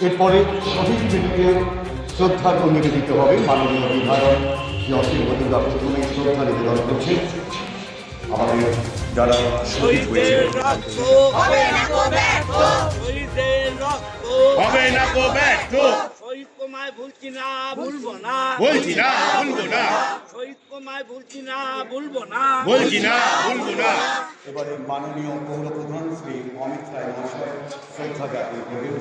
এরপরে শহীদ ব্যক্তিকে শ্রদ্ধার্ঘ নিবেদিত হবে। মাননীয় বিধায়ক শ্রী অসীম বদুল্লাহ প্রথমে শ্রদ্ধা নিবেদন করছেন আমাদের যারা শহীদ হয়েছে হবে না গো ব্যর্থ। হবে না গো ব্যর্থ। ভুলছি না ভুলবো না। বলছি না ভুলবো না। শহীদ কুমায় ভুলছি না ভুলবো না। বলছি না ভুলবো না। এবারে মাননীয় পৌর প্রধান শ্রী অমিত রায় মহাশয় শ্রদ্ধা জ্ঞাপন করবেন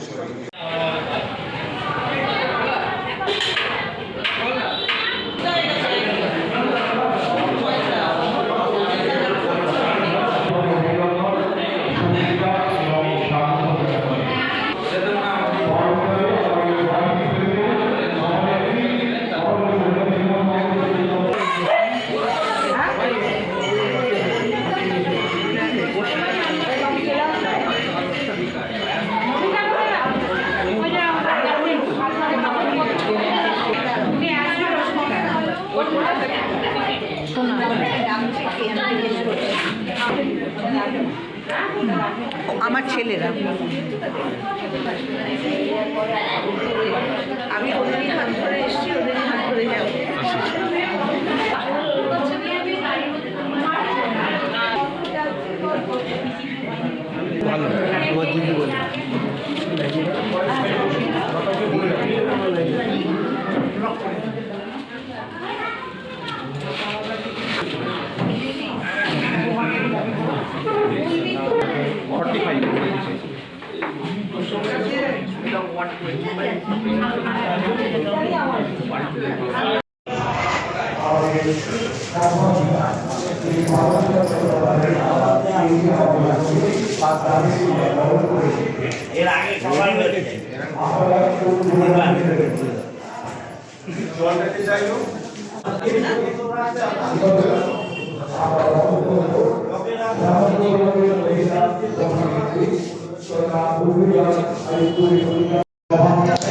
আমার ছেলেরা।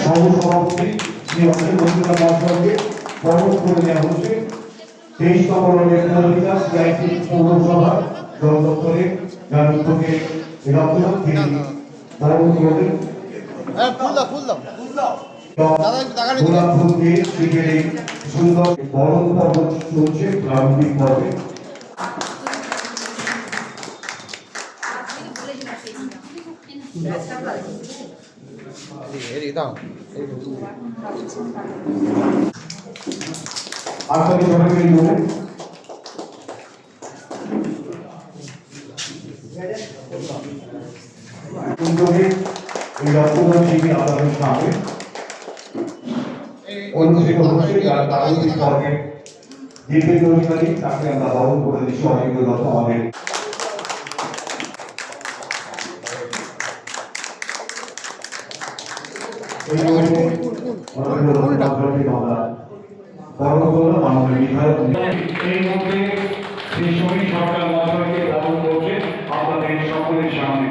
সহসভাপতি শ্রী অসীম বন্ধুরা মহাশয়কে বরণ করে দেওয়া হচ্ছে তেইশতম রেখা সিআইটি পৌরসভা দল দপ্তরে যার উদ্যোগে রক্তদান তিনি বরণ করবেন গোলাপ ফুল দিয়ে শিখের এই সুন্দর বরণ পর্ব চলছে প্রারম্ভিক পর্বে আপনাকে সবাইকে বলুন উদ্যোগে এই রক্তদান শিবির আপনাদের সামনে অনুষ্ঠিত হচ্ছে যার রাজনৈতিক পর্বে দীর্ঘ অধিকারী তাকে আমরা বরণ করে দিচ্ছি অনেকগুলো আমাদের। এই মুহূর্তে আমরা বরণ করলাম আমাদের বিধায়ক এই মুহূর্তে শ্রী শরীর সরকার মহাশয়কে বরণ করছে আপনাদের সকলের সামনে।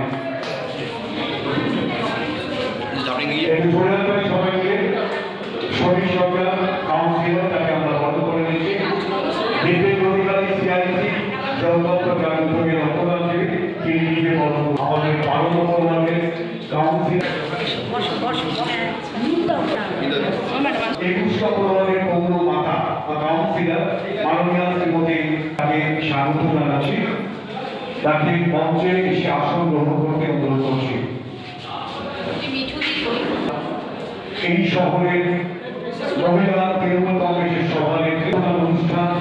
সবাইকে। শরীর সরকার কাউন্সিলর তাকে আমরা বরণ করে নিচ্ছি বিবেক অধিকারী সিআইসি জলদত্ত গ্রাম উদ্যোগে রক্তদান শিবির তিনি নিজে বরণ আমাদের বারো নম্বর ওয়ার্ডের কাউন্সিলর একুশতম ওয়ার্ডের পৌর মাতা বা কাউন্সিলর মাননীয় শ্রীমতী তাকে স্বাগত জানাচ্ছি তাকে মঞ্চে এসে আসন গ্রহণ করতে অনুরোধ করছি। এই শহরের মহিলা তৃণমূল কংগ্রেসের সভানেত্রী অনুষ্ঠান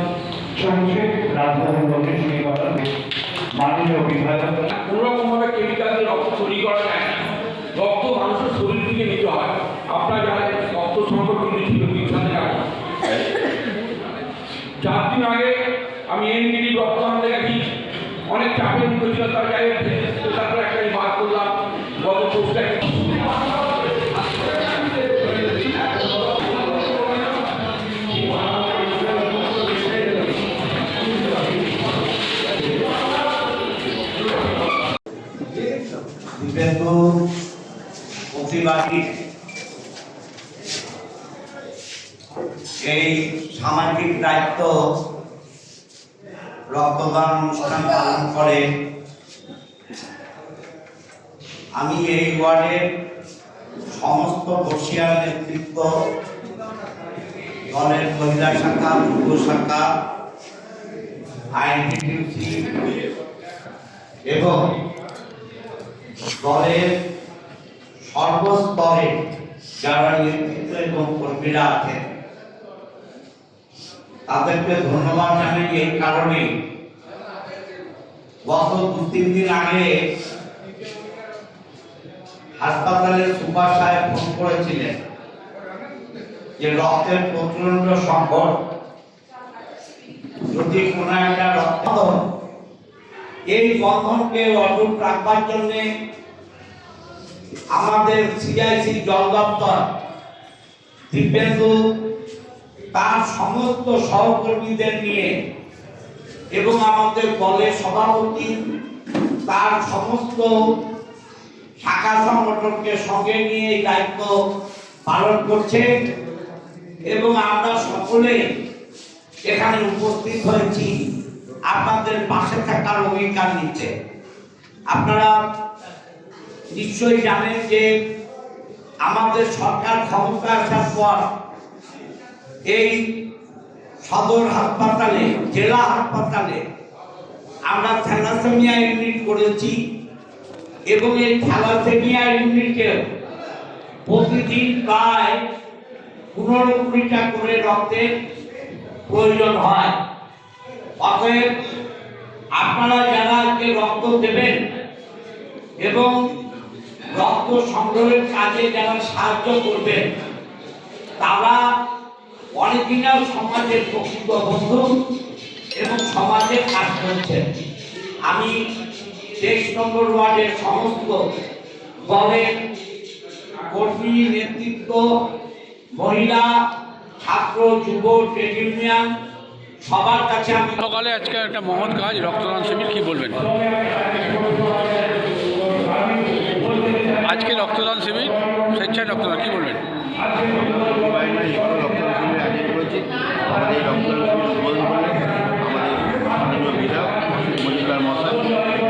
চলছে। রাজভবন গণেশ নির্বাচন মাননীয় বিধায়ক। কোনোরকম ভাবে কেমিক্যাল রক্ত তৈরি করা যায় রক্ত মানুষের শরীর থেকে নিতে হয়। আপনারা জানেন, রক্ত সংকট কিন্তু ছিল বিজ্ঞানের আগে চার দিন আগে আমি এমডিডি বর্তমান থেকে কি অনেক চাপের মুখে ছিল, তার যাই তারপর একটা বার করলাম, গত পোস্টটাকে এই সামাজিক দায়িত্ব রক্তদান অনুষ্ঠান পালন করে। আমি এই ওয়ার্ডের সমস্ত বর্ষিয়ার নেতৃত্ব, দলের মহিলা শাখা পূর্ব শাখা আইনটিটিউসি এবং দলের সর্বস্তরে যারা নেতৃত্ব এবং কর্মীরা আছেন তাদেরকে ধন্যবাদ জানাই এই কারণে। গত দু তিন দিন আগে হাসপাতালের সুপার সাহেব ফোন করেছিলেন যে রক্তের প্রচণ্ড সংকট, যদি কোনো একটা রক্ত এই বন্ধনকে অটুট রাখবার জন্য আমাদের সিআইসি জল দপ্তর দিব্যেন্দু তার সমস্ত সহকর্মীদের নিয়ে এবং আমাদের দলের সভাপতি তার সমস্ত শাখা সংগঠনকে সঙ্গে নিয়ে এই দায়িত্ব পালন করছে এবং আমরা সকলে এখানে উপস্থিত হয়েছি। আপনাদের পাশে থাকার অঙ্গীকার নিচ্ছে। আপনারা নিশ্চয়ই জানেন যে আমাদের সরকার ক্ষমতা আসার পর এই সদর হাসপাতালে, জেলা হাসপাতালে আমরা থ্যালাসেমিয়া ইউনিট করেছি এবং এই থ্যালাসেমিয়া ইউনিটে প্রতিদিন প্রায় পনেরো কুড়িটা করে রক্তের প্রয়োজন হয়। অতএব আপনারা যারা আজকে রক্ত দেবেন এবং রক্ত সংগ্রহের কাজে যারা সাহায্য করবেন, তারা অরিজিনাল সমাজের প্রকৃত বন্ধু এবং সমাজে কাজ করছেন আমি তেইশ নম্বর ওয়ার্ডের সমস্ত দলের কর্মী নেতৃত্ব মহিলা ছাত্র যুব ট্রেড ইউনিয়ন সবার কাছে আমি সকালে আজকে একটা মহৎ কাজ রক্তদান শিবির কি বলবেন? আজকে রক্তদান শিবির স্বেচ্ছায় রক্তদান কি বলবেন বাইরে এবারও রক্তদান শিবির আয়োজন করেছি আমাদের ডক্টর উদ্বোধন করলেন আমাদের বিধায়ক মজুমদার মশাই